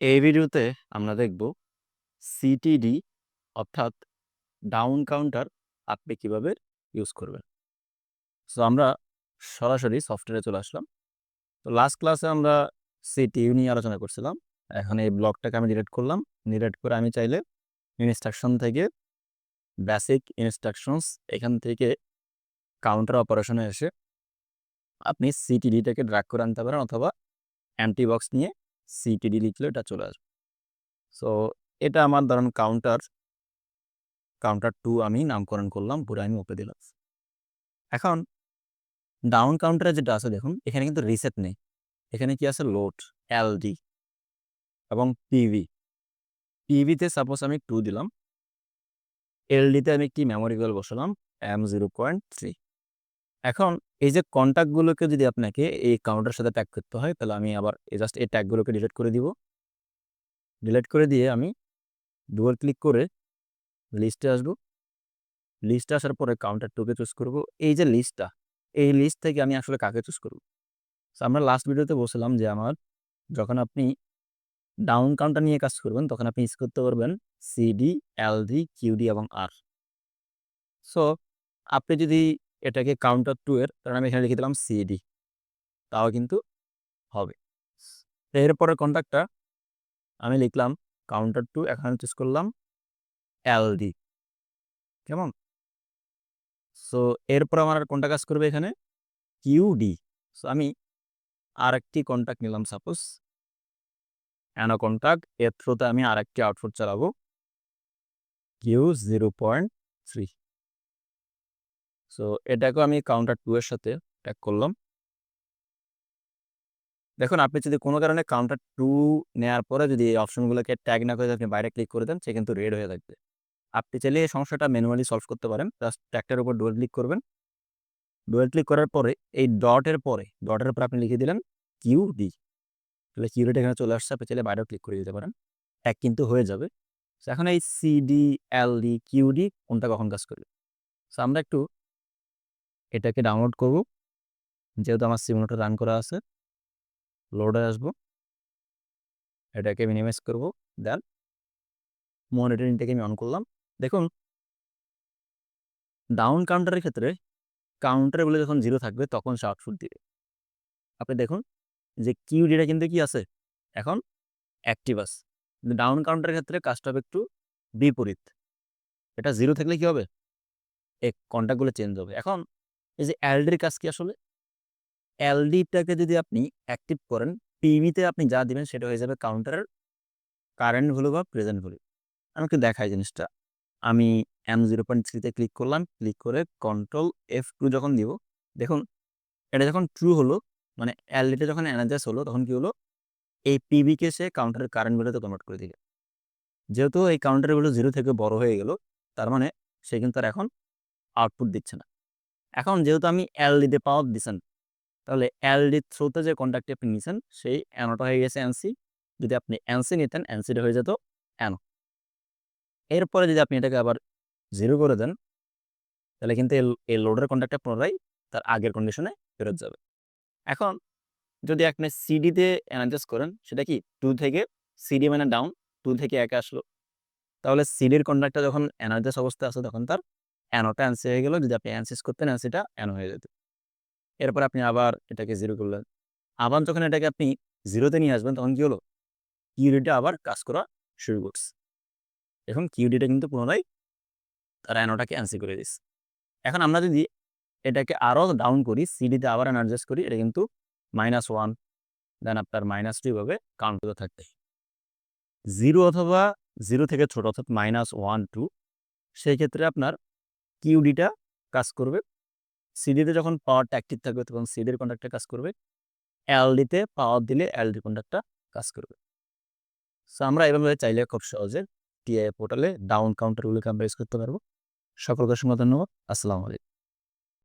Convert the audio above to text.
এই ভিডিওতে আমরা দেখব সিটিডি অর্থাৎ ডাউন কাউন্টার আপনি কীভাবে ইউজ করবেন। সো আমরা সরাসরি সফটওয়্যারে চলে আসলাম। তো লাস্ট ক্লাসে আমরা সিটিইউ নিয়ে আলোচনা করছিলাম। এখন এই ব্লগটাকে আমি ডিলেট করলাম। ডিলেট করে আমি চাইলে ইনস্ট্রাকশন থেকে বেসিক ইনস্ট্রাকশনস এখান থেকে কাউন্টার অপারেশনে এসে আপনি সিটিডিটাকে ড্রাগ করে আনতে পারেন অথবা অ্যান্টি বক্স নিয়ে সিটিডি লিখলে এটা চলে আসবে। সো এটা আমার ধরুন কাউন্টার কাউন্টার টু আমি নামকরণ করলাম, পুরো আমি ওপে দিলাম। এখন ডাউন কাউন্টারে যেটা আছে দেখুন, এখানে কিন্তু রিসেট নেই। এখানে কি আছে? লোড এলডি এবং পিভি পিভিতে সাপোজ আমি টু দিলাম। এলডিতে আমি একটি মেমোরি কল বসালাম এম জিরো পয়েন্ট থ্রি এখন এই যে কন্ট্যাক্টগুলোকে যদি আপনাকে এই কাউন্টার সাথে ট্যাগ করতে হয়, তাহলে আমি আবার জাস্ট এই ট্যাগগুলোকে ডিলিট করে দিব। ডিলিট করে দিয়ে আমি ডুয়াল ক্লিক করে লিস্টে আসব। লিস্টে আসার পরে কাউন্টার টুকে চুজ করব। এই যে লিস্টটা এই লিস্ট থেকে আমি আসলে কাকে চুজ করব? আমরা লাস্ট ভিডিওতে বলছিলাম যে আমার যখন আপনি ডাউন কাউন্টার নিয়ে কাজ করবেন, তখন আপনি ইউজ করতে পারবেন সিডি এলডি কিউডি এবং আর সো আপনি যদি এটাকে কাউন্টার টু এর কারণ আমি এখানে লিখে দিলাম সিডি তাও কিন্তু হবে। এরপরের কন্ট্যাক্টটা আমি লিখলাম কাউন্টার টু এখানে চুজ করলাম এলডি কেমন? সো এরপর আমার কোনটা কাজ করবে এখানে কিউডি সো আমি আর একটি কন্ট্যাক্ট নিলাম সাপোজ অ্যানো কন্ট্যাক্ট এর থ্রুতে আমি আর একটি আউটপুট চালাবো Q zero point three so এটাকেও আমি কাউন্টার টু এর সাথে ট্যাগ করলাম। দেখুন, আপনি যদি কোনো কারণে কাউন্টার টু নেওয়ার পরে যদি এই অপশনগুলোকে ট্যাগ না করে আপনি বাইরে ক্লিক করে দেন, সে কিন্তু রেড হয়ে থাকবে। আপনি চাইলে এই সমস্যাটা ম্যানুয়ালি সলভ করতে পারেন। জাস্ট ট্যাগটার উপর ডুয়েল ক্লিক করবেন। ডুয়েল ক্লিক করার পরে, এই ডটের পরে ডটের উপর আপনি লিখে দিলেন কিউ ডি তাহলে কিউ এখানে চলে আসছে, আপনি চাইলে বাইরেও ক্লিক করে দিতে পারেন। ট্যাগ কিন্তু হয়ে যাবে। এখন এই সিডি এল ডি কিউডি কোনটা কখন কাজ করবে? সো আমরা একটু এটাকে ডাউনলোড করব। যেহেতু আমার সিমোটা রান করা আছে। লোডে আসব। এটাকে মিনিমাইজ করব। দেন মনিটরিংটাকে আমি অন করলাম। দেখুন ডাউন কাউন্টারের ক্ষেত্রে কাউন্টার বলে যখন জিরো থাকবে, তখন সে আউটপুট দিবে। আপনি দেখুন যে কিউডিটা কিন্তু কি আছে? এখন অ্যাক্টিভ আছে। ডাউন কাউন্টারের ক্ষেত্রে কাজটা হবে একটু বিপরীত। এটা জিরো থাকলে কি হবে? এই কন্ট্যাক্টগুলো চেঞ্জ হবে। এখন এই যে এলডির কাজ কি আসলে? এলডিটাকে যদি আপনি অ্যাক্টিভ করেন টিভিতে আপনি যা দিবেন সেটা হয়ে যাবে কাউন্টারের কারেন্ট ভ্যালু বা প্রেজেন্ট ভ্যালু আমাকে দেখাই জিনিসটা। আমি এম জিরো পয়েন্ট থ্রিতে ক্লিক করলাম ক্লিক করে কন্ট্রোল এফ টু যখন দিব, দেখুন, এটা যখন ট্রু হলো মানে এলডিটা যখন এনার্জাইজ হলো, তখন কি হলো? এই পিভিকে সে কাউন্টারের কারেন্ট ভ্যালুতে কনভার্ট করে দিবে যেহেতু এই কাউন্টার ভ্যালু জিরো থেকে বড় হয়ে গেল, তার মানে সে কিন্তু আর এখন আউটপুট দিচ্ছে না। এখন যেহেতু আমি এলডিতে পাওয়ার দিচ্ছেন তাহলে এলডি থ্রুতে যে কন্ট্যাক্টটি আপনি নিছেন, সেই অ্যানোটা হয়ে গেছে এনসি যদি আপনি এনসি নিতেন এনসিটা হয়ে যেত অ্যানো এরপরে যদি আপনি এটাকে আবার জিরো করে দেন, তাহলে কিন্তু এই লোডের কন্ট্যাক্টটা পুনরায় তার আগের কন্ডিশনে ফেরত যাবে। এখন যদি আপনি সিডিতে অ্যানালাইজ করেন, সেটা কি টু থেকে সিডি মানে ডাউন টু থেকে একে আসলো। তাহলে সিডির কন্ট্যাক্টটা যখন এনার্জাস অবস্থায় আছে, তখন তার অ্যানোটা অ্যান্সি হয়ে গেল? যদি আপনি অ্যান্সিস করতেন অ্যান্সিটা অ্যানো হয়ে যেত? এরপর আপনি আবার এটাকে জিরো করলেন। আবার যখন এটাকে আপনি জিরোতে নিয়ে আসবেন, তখন কি হলো? কিউডিটা আবার কাজ করা শুরু করছে। এখন কিউডিটা কিন্তু পুনরায় তারা অ্যানোটাকে অ্যান্সি করে দিচ্ছে। এখন আমরা যদি এটাকে আরও ডাউন করি সিডিতে আবার অ্যাডজাস্ট করি, এটা কিন্তু মাইনাস ওয়ান দেন আপনার মাইনাস টু ভাবে কাউন্ট করতে থাকতে জিরো অথবা জিরো থেকে ছোট অর্থাৎ মাইনাস ওয়ান টু সেই ক্ষেত্রে আপনার কিউডিটা কাজ করবে। সিডিতে যখন পাওয়ারটা অ্যাক্টিভ থাকবে, তখন সিডির কন্ডাক্টটা কাজ করবে। এলডিতে পাওয়ার দিলে এলডি কন্ডাক্টটা কাজ করবে। সো আমরা এভাবে চাইলে খুব সহজে টিআই পোর্টালে ডাউন কাউন্টারগুলোকে আমরা ইউজ করতে পারব। সকলকে সঙ্গে ধন্যবাদ। আসসালামু আলাইকুম।